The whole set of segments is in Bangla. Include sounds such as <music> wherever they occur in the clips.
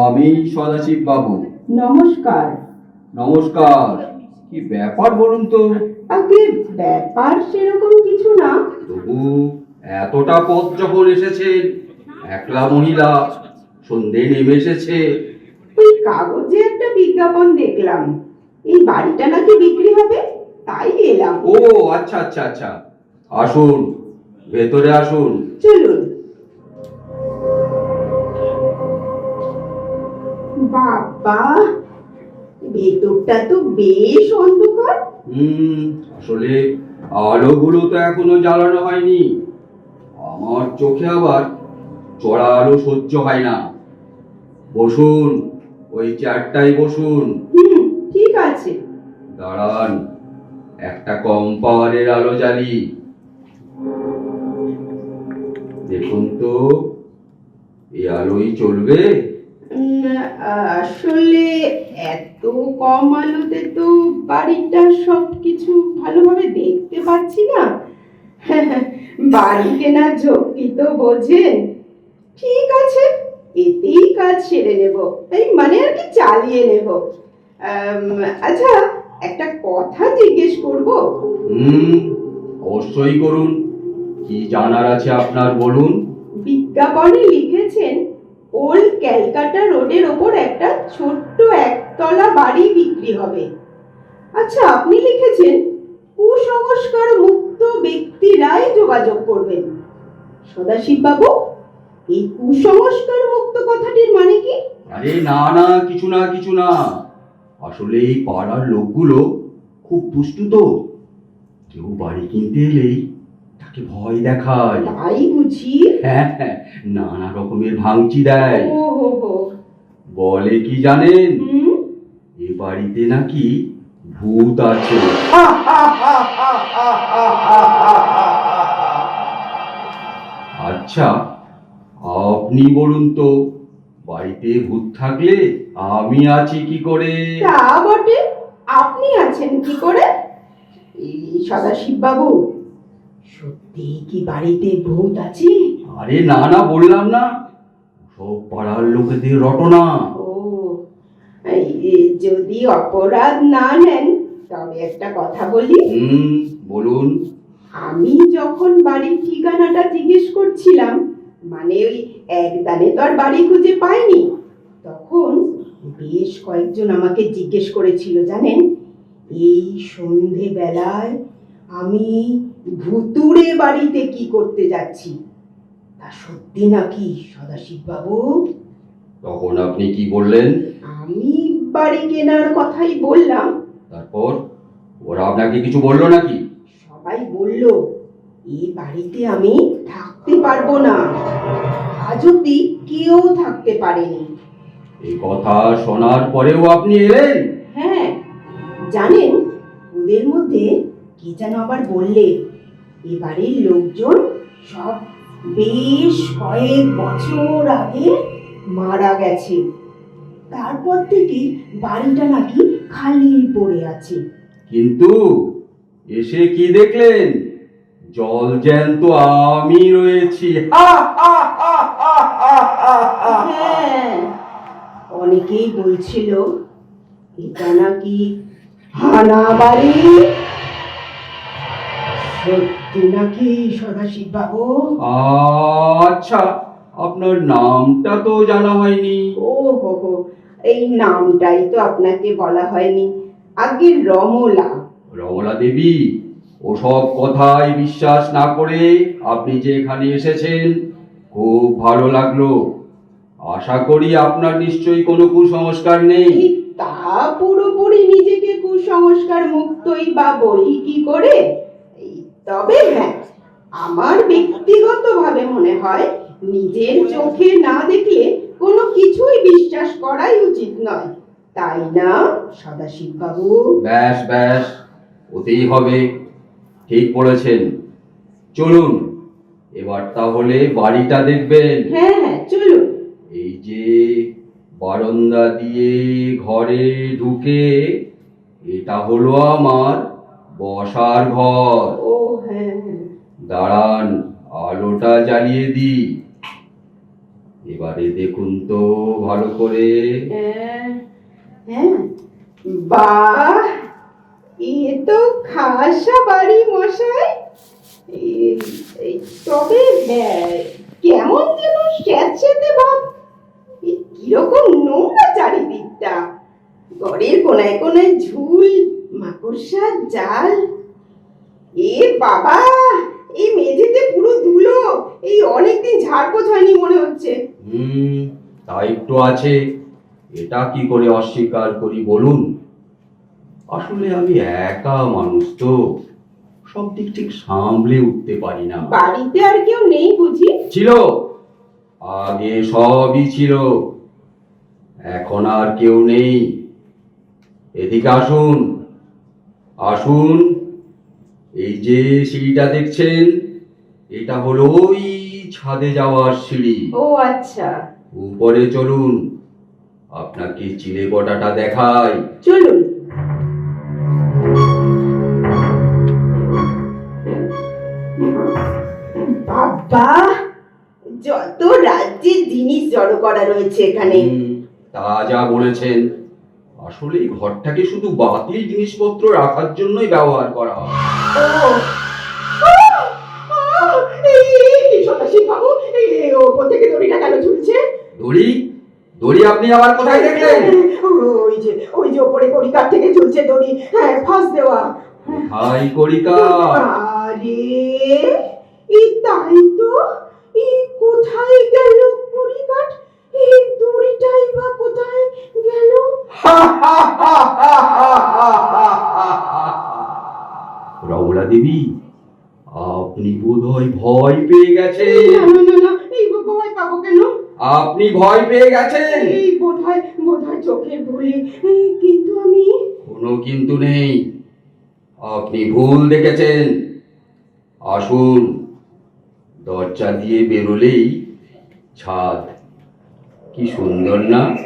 আমি সদাশিব বাবু। নমস্কার। নমস্কার। কি ব্যাপার বলুন তো? আগে ব্যাপার সেরকম কিছু না। তবু এতটা পথ যখন এসেছেন একলা মহিলা সন্ধে নেমে এসেছে। ওই কাগজে একটা বিজ্ঞাপন দেখলাম। এই বাড়িটা নাকি বিক্রি হবে? তাই এলাম। ও আচ্ছা আচ্ছা আচ্ছা। আসুন ভেতরে আসুন। চলুন। বাবা ভেতরটা তো বেশ অন্ধকার। হুম আসলে আলোগুলো তো এখনও জ্বালানো হয়নি। আমার চোখে আবার চড়া আলো সহ্য হয় না। বসুন ওই চেয়ারটাই বসুন। হুম ঠিক আছে। দাঁড়ান একটা কম পাওয়ারের আলো জ্বালি। দেখুন তো এই আলোই চলবে? আসলে এত কম আলোতে তো বাড়িটা সব কিছু ভালোভাবে দেখতে পাচ্ছি না। <laughs> বাড়ি কেনার ঝক্কি তো বোঝেন ঠিক আছে এতেই কাজ সেরে নেব। এই মানে আর কি চালিয়ে নেব। আচ্ছা একটা কথা জিজ্ঞেস করব? হুম অবশ্যই করুন। কি জানার আছে আপনার বলুন? বিজ্ঞাপনে লিখেছেন ওল্ড ক্যালকাটা রোডের ওপর একটা ছোট্ট একতলা বাড়ি বিক্রি হবে। আচ্ছা আপনি লিখেছেন, কুসংস্কার মুক্ত ব্যক্তিরাই যোগাযোগ করবেন। সদাশিব বাবু, এই কুসংস্কার মুক্ত কথাটির মানে কি? আরে না না, কিছু না কিছু না। আসলে এই পাড়ার লোকগুলো খুব দুষ্টু তো। কেউ বাড়ি কিনতে এলেই তাকে ভয় দেখায়। তাই বুঝি? হ্যাঁ হ্যাঁ নানা রকমের ভাঙচি দেয়। ও হো হো। বলে কি জানেন? এ বাড়িতে নাকি ভূত আছে। আচ্ছা আপনি বলুন তো বাড়িতে ভূত থাকলে আমি আছি কি করে? তা বটে আপনি আছেন কি করে? এই সদাশিব বাবু সত্যি কি বাড়িতে ভূত আছে? আরে না না বললাম না। সব পাড়ার লোকেদের রটনা। ও এই, যদি অপরাধ না নেন তবে একটা কথা বলি। হুম বলুন। আমি যখন বাড়ির ঠিকানাটা জিজ্ঞেস করছিলাম মানে ওই একদানে তো আর বাড়ি খুঁজে পাইনি তখন বেশ কয়েকজন আমাকে জিজ্ঞেস করেছিল জানেন? এই সন্ধে বেলায় আমি ভুতুড়ে বাড়িতে কি করতে যাচ্ছি? তা সত্যি নাকি সদাশিব বাবু তখন আপনি কি বললেন? আমি বাড়ি কেনার কথাই বললাম। তারপর? ওরা আপনাকে কিছু বলল নাকি? সবাই বলল এই বাড়িতে আমি থাকতে পারব না। আজ অব্দি কেউ থাকতে পারেনি। এই কথা শোনার পরেও আপনি এলেন? হ্যাঁ জানেন ওদের মধ্যে কে যেন আবার বললে। এ বাড়ির লোকজন সব বেশ কয়েক বছর আগে মারা গেছে। তারপর থেকে বাড়িটা নাকি খালি পড়ে আছে। কিন্তু এসে কি দেখলেন? জল জ্যান্ত আমি রয়েছি। হ্যাঁ অনেকেই বলছিল এটা নাকি হানা বাড়ি সত্যি নাকি সদাশিব বাবু? আচ্ছা আপনার নামটা তো জানা হয়নি। ও হো হো এই নামটাই তো আপনাকে বলা হয়নি। আগে রমলা। রমলা দেবী ওসব কথায় বিশ্বাস না করে আপনি যে এখানে এসেছেন খুব ভালো লাগল। আশা করি আপনার নিশ্চয়ই কোনো কুসংস্কার নেই। তা পুরোপুরি নিজেকে কুসংস্কার মুক্তই বা বলি কি করে? তবে হ্যাঁ আমার ব্যক্তিগতভাবে মনে হয় নিজের চোখে না দেখলে কোনো কিছুই বিশ্বাস করাই উচিত নয়। তাই না সদাশিব বাবু ব্যাস ব্যাস ওতেই হবে। ঠিক বলেছেন। চলুন এবার তাহলে বাড়িটা দেখবেন। হ্যাঁ হ্যাঁ চলুন। এই যে বারান্দা দিয়ে ঘরে ঢুকে এটা হলো আমার বসার ঘর। দাঁড়ান আলোটা জ্বালিয়ে দি এবারে দেখুন তো ভালো করে। হ্যাঁ এ তো খাসা বাড়ি মশাই। তবে হ্যাঁ, কেমন যেন স্যাঁতস্যাঁতে ভাব। কীরকম নোংরা চারিদিকটা। ঘরের কোনায় কোনায় ঝুল মাকড়সার জাল। এ বাবা এই মেঝেতে পুরো ধুলো। এই অনেকদিন ঝাড়পোছ হয়নি মনে হচ্ছে। হুম তাই একটু আছে। এটা কি করে অস্বীকার করি বলুন? আসলে আমি একা মানুষ তো। সব দিক ঠিক সামলে উঠতে পারি না। বাড়িতে আর কেউ নেই বুঝি? ছিল। আগে সবই ছিল। এখন আর কেউ নেই। এদিকে আসুন। আসুন। এই যে সিঁড়িটা দেখছেন এটা হলো ওই ছাদে যাওয়ার সিঁড়ি। ও আচ্ছা। উপরে চলুন আপনাকে চিলে বটাটা দেখাই। চলুন। বাবা যত রাজ্যের জিনিস জড়ো করা রয়েছে এখানে। তা যা বলেছেন। আসলে ঘরটাকে শুধু বাতিল জিনিসপত্র রাখার জন্যই ব্যবহার করা হয়। দড়ি? দড়ি আপনি আবার কোথায় দেখলেন? ওই যে ওই যে ওপরে কড়িকার থেকে ঝুলছে দড়ি হ্যাঁ ফাঁস দেওয়া হাই করিকা আরে এই তাই তো এই কোথায় গেল কড়িকাঠ এই দড়িটাই বা কোথায় গেল রমলা দেবী। আপনি বোধহয় ভয় পেয়ে গেছেন। এই ভয় পাবো কেন? আপনি ভয় পেয়ে গেছেন। এই বোধহয় বোধহয় চোখের ভুলে কিন্তু আমি কোনো কিন্তু নেই। আপনি ভুল দেখেছেন। আসুন দরজা দিয়ে বেরোলেই ছাদ। কি সুন্দর না?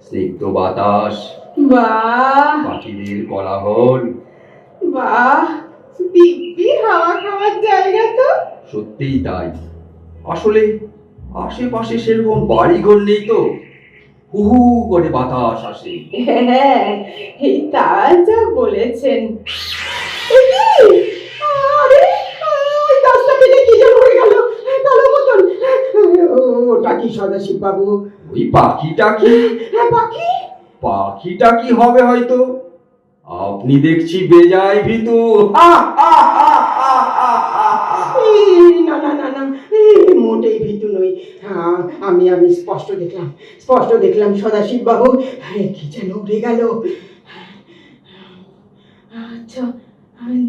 স্নিগ্ধ বাতাস। বাহ! পাখিদের কোলাহল। বাহ দিব্যি হাওয়া খাওয়ার জায়গা তো। সত্যিই তাই। আসলে আশেপাশে সেরকম বাড়িঘর নেই তো। হু হু করে বাতাস আসে। হ্যাঁ এই তা যা বলেছেন। ওটা কি সদাশিব বাবু ওই পাখিটা কি? হ্যাঁ পাখি। পাখিটা কি হবে হয়তো? আপনি দেখছি বেজায় ভীতু। না না না না মোটেই ভীতু নই। হ্যাঁ, আমি আমি স্পষ্ট দেখলাম স্পষ্ট দেখলাম সদাশিব বাবু কি যেন উড়ে গেল। আচ্ছা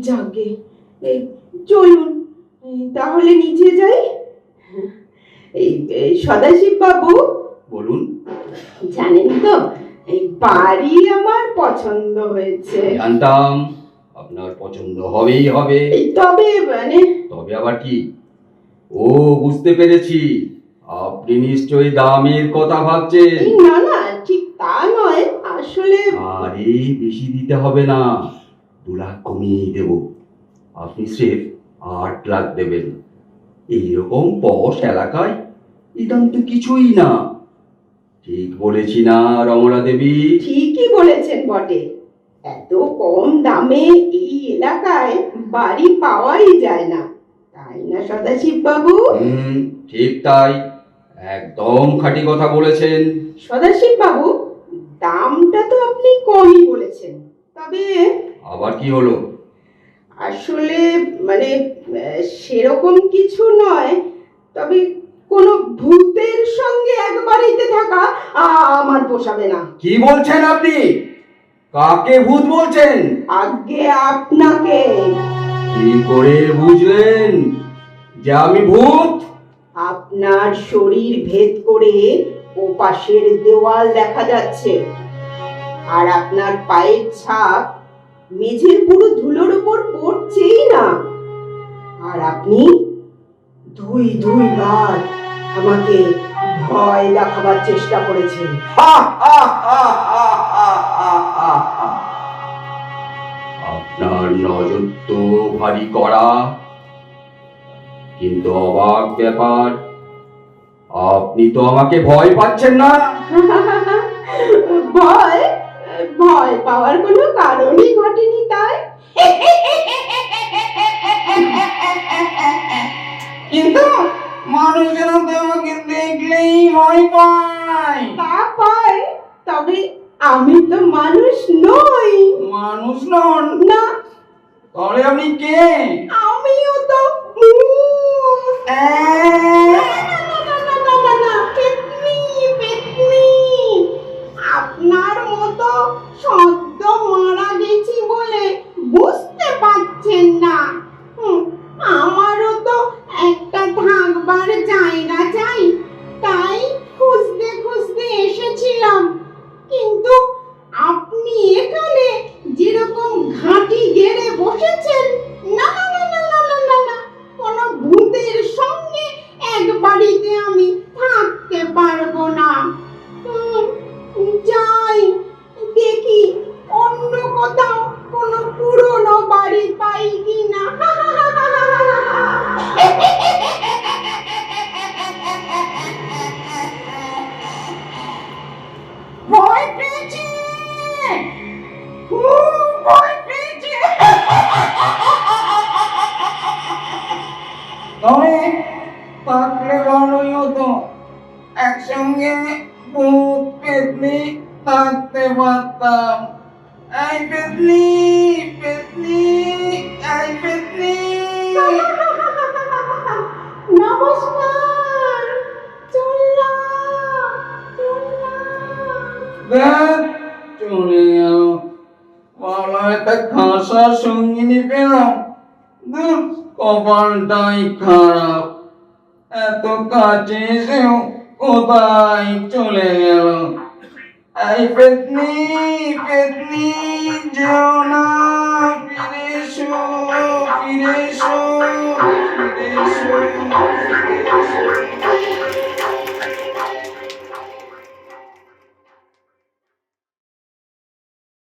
যাকে চলুন তাহলে নিচে যাই। এই এই, সদাশিব বাবু বলুন। জানেন তো এই বাড়ি আমার পছন্দ হয়েছে। জানতাম আপনার পছন্দ হবেই হবে। তবে মানে? তবে আবার কি? ও বুঝতে পেরেছি। আপনি নিশ্চয়ই দামের কথা ভাবছেন। না না ঠিক তা নয়। আসলে আরে বেশি দিতে হবে না। দু লাখ কমিয়ে দেব। আপনি স্রেফ আট লাখ দেবেন। এইরকম পশ এলাকায় দাম তো কিছুই না। ঠিক বলেছি না রমলা দেবী? ঠিকই বলেছেন বটে। এত কম দামে এই এলাকায় বাড়ি পাওয়াই যায় না। তাই না সদাশিব বাবু হুম ঠিক তাই। একদম খাঁটি কথা বলেছেন। সদাশিব বাবু দামটা তো আপনি কমই বলেছেন। তবে আবার কি হলো? আসলে মানে আহ, সেরকম কিছু নয়। তবে কোনো ভূতের সঙ্গে এক বাড়িতে থাকা আমার পোষাবে না। কি বলছেন আপনি? কাকে ভূত বলছেন? আগে আপনাকে। কি করে বুঝলেন যে আমি ভূত? আপনার শরীর ভেদ করে ও পাশের দেওয়াল দেখা যাচ্ছে। আর আপনার পায়ের ছাপ মেঝের পুরো ধুলোর উপর পড়ছেই না। আর আপনি দুই দুই বার আমাকে ভয় দেখাবার চেষ্টা করেছেন। আপনার নজর তো ভারী করা কিন্তু অবাক ব্যাপার আপনি তো আমাকে ভয় পাচ্ছেন না। ভয়? ভয় পাওয়ার কোনো কারণই ঘটেনি তাই। কিন্তু মানুষেরা তো আমাকে দেখলেই ভয় পায়। তা পায় তবে আমি তো মানুষ নই। মানুষ নন। না। তাহলে আপনি কে? থাকতে পারতাম এই পেতনি পেতনি এই পেতনি নমস্কার। চলে গেল ভালো একটা খাসা সঙ্গিনী পেলাম। কপালটাই খারাপ। এত কাছে এসেও কোথায় চলে গেল আই পেতনি পেতনি যেও না ফিরে এসো ফিরে এসো ফিরে এসো